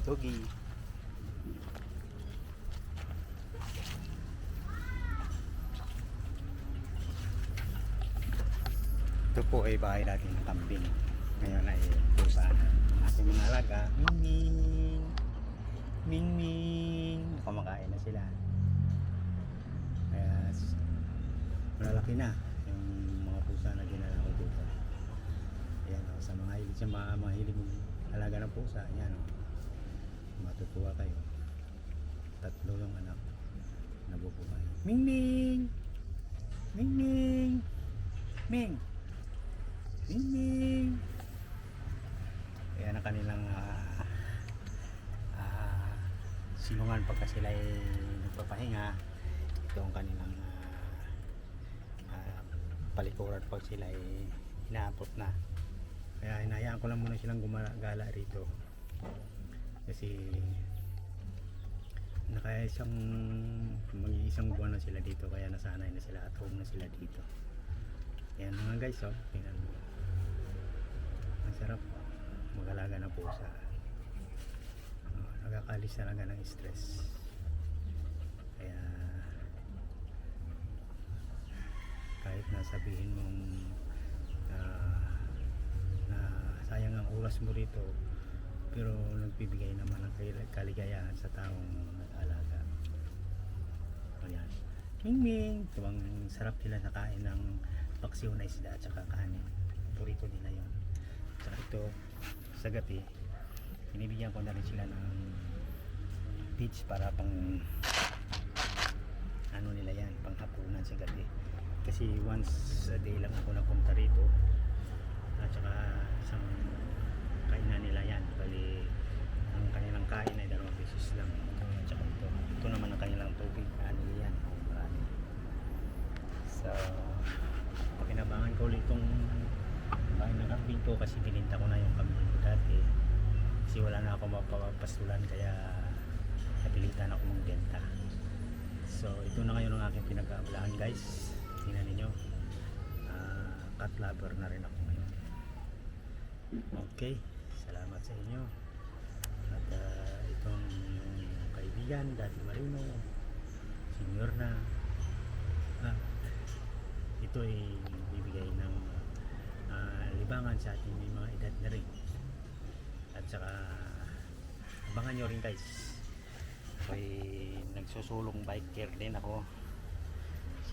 Doggy. Ito po ay bahay natin ng kambing. Ngayon ay pusa na. Ating mga alaga. Ming Ming Ming. Kumakain na sila. Kaya malalaki na yung mga pusa na dinala ko dito. Ayan o, sa mga hilig sa mga mahilig alaga ng pusa, ayan o. Matutuwa kayo. Tatlo yung anak. Nabubuhay. Ming Ming! Ming Ming! Ming! Ming Ming! Ayan ang kanilang ah, ah, silungan pagka sila ay nagpapahinga. Ito ang kanilang ah, ah, palikuran pag sila ay inaabot na. Kaya hinayaan ko lang muna silang gumagala rito. Kasi naka isang mag-iisang buwan na sila dito kaya nasanay na sila at home na sila dito. Yan mga guys, oh, tingnan mo. Ang sarap mag-alaga ng pusa. Oh, nagkakalis talaga ng stress. Kaya kahit na sabihin mong ah, na sayang ang oras mo rito pero nagbibigay naman ng kal- kaligayahan sa taong nag-alaga. Ayan. Ming Ming! Tumang sarap sila sa kain ng paksiw na isda at saka kanin. Purito nila yon. Saka ito, sa gabi, binibigyan ko na rin sila ng feeds para pang ano nila yan, pang hapunan sa gabi. Kasi once a day lang ako napunta rito at saka isang kainan nila yan. Bali ang kanilang kain ay dalawang beses lang. At ito. Ito naman ang kanilang tubig. Ano yan? So pakinabangan ko ulit itong bahay ng kambing ko kasi bininta ko na yung kambing ko dati. Kasi wala na ako mapapasulan kaya napilitan ako magbenta. So ito na ngayon ang aking pinag-aablahan guys. Tingnan ninyo. Ah, cat lover na rin ako ngayon. Okay, salamat sa inyo. At ah, itong kaibigan, Daddy Marino, senior na. At ito ay bibigay ng ah, libangan sa ating mga edad na rin. At saka abangan nyo rin guys. Ako'y nagsusulong biker din ako.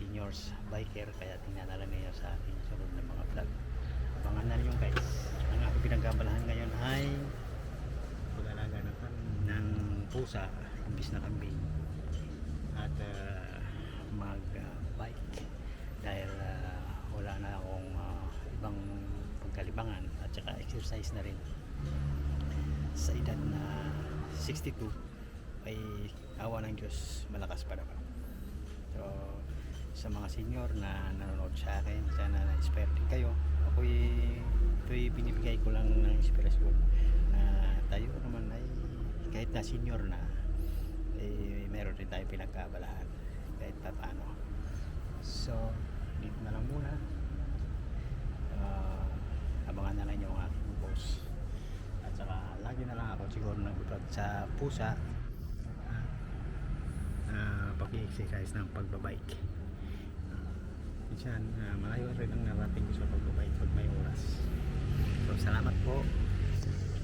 Seniors biker kaya tingnan niyo sa ating sunod na mga vlog abangan na yung guys ang pinagkabalahan ngayon ay pag-alaga ng, ng pusa imbis na kambing. At uh, mag uh, bike dahil uh, wala na akong uh, ibang pagkalibangan at saka exercise na rin. Sa edad na 62 ay awa ng Diyos malakas pa naman. So sa mga senior na nanonood sa akin sana na-inspire din kayo. Ako'y ito'y binibigay ko lang ng inspirasyon. Na tayo naman ay kahit na senior na eh, meron rin tayo pinagkabalahan kahit pa paano so dito na lang muna. Ah, abangan na lang yung aking post at saka lagi na lang ako siguro nag-vlog sa pusa. Uh, paki-exercise ng pagbabike. Minsan uh, malayo rin ang narating ko sa pagbabike pag may oras salamat po.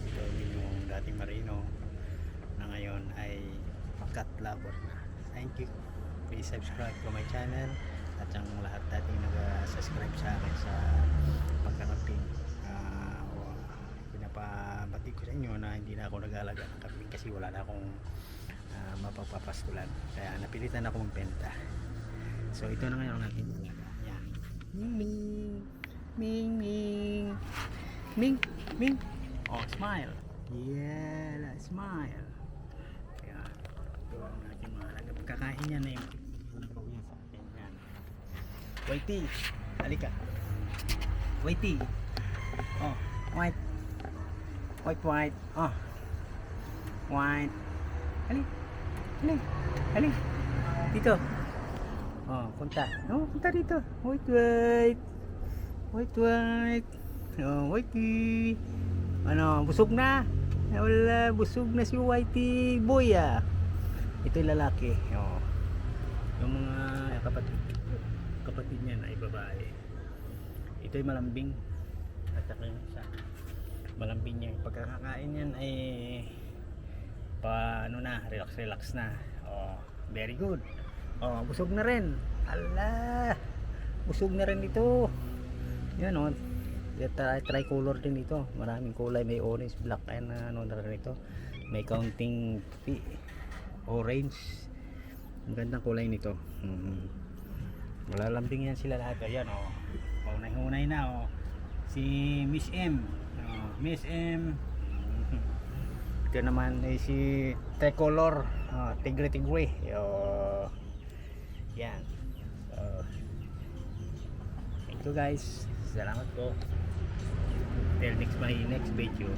Ito yung dating marino na ngayon ay cat lover na. Thank you. Please subscribe to my channel at ang lahat dating nag-subscribe sa akin sa pagkakaping uh, pinapabati ko sa inyo na hindi na ako nag-alaga ng kambing kasi wala na akong uh, mapagpapastulan. Kaya napilitan ako magbenta. So ito na ngayon alaga yan. Ming Ming. Ming Ming Ming Ming oh smile yeah smile kaya ito ang aking mga alaga pagkakain niya na yung nagaw niya sa akin yan Whitey halika Whitey oh white white white oh white Halika. Halika. Halika. Dito. Oh, punta. Oh, punta dito. Wait, wait. Wait, wait. Oh, wait. Ano, busog na. Wala, busog na si Whitey boy ah. Ito yung lalaki. Oh. Yung mga kapatid kapatid niya na ay babae. Ito yung malambing. At saka yung isa. Malambing niya. Pagkakakain niyan ay pa ano na, relax relax na. Oh, very good. Oh, busog na rin. Ala. Busog na rin ito. Yan oh. Try, tricolor din ito. Maraming kulay. May orange, black, and ano na rin ito. May counting. Orange. Ang gandang kulay nito. Mhm. Malalambing yan sila lahat. Ayan oh. Paunay-hunay na oh. Si Miss M. Oh, Miss M. Mhm. Ito naman ay si Tricolor. Oh, tigre tigre. Oh. Yan. So, thank guys. Salamat po. Till next my next video.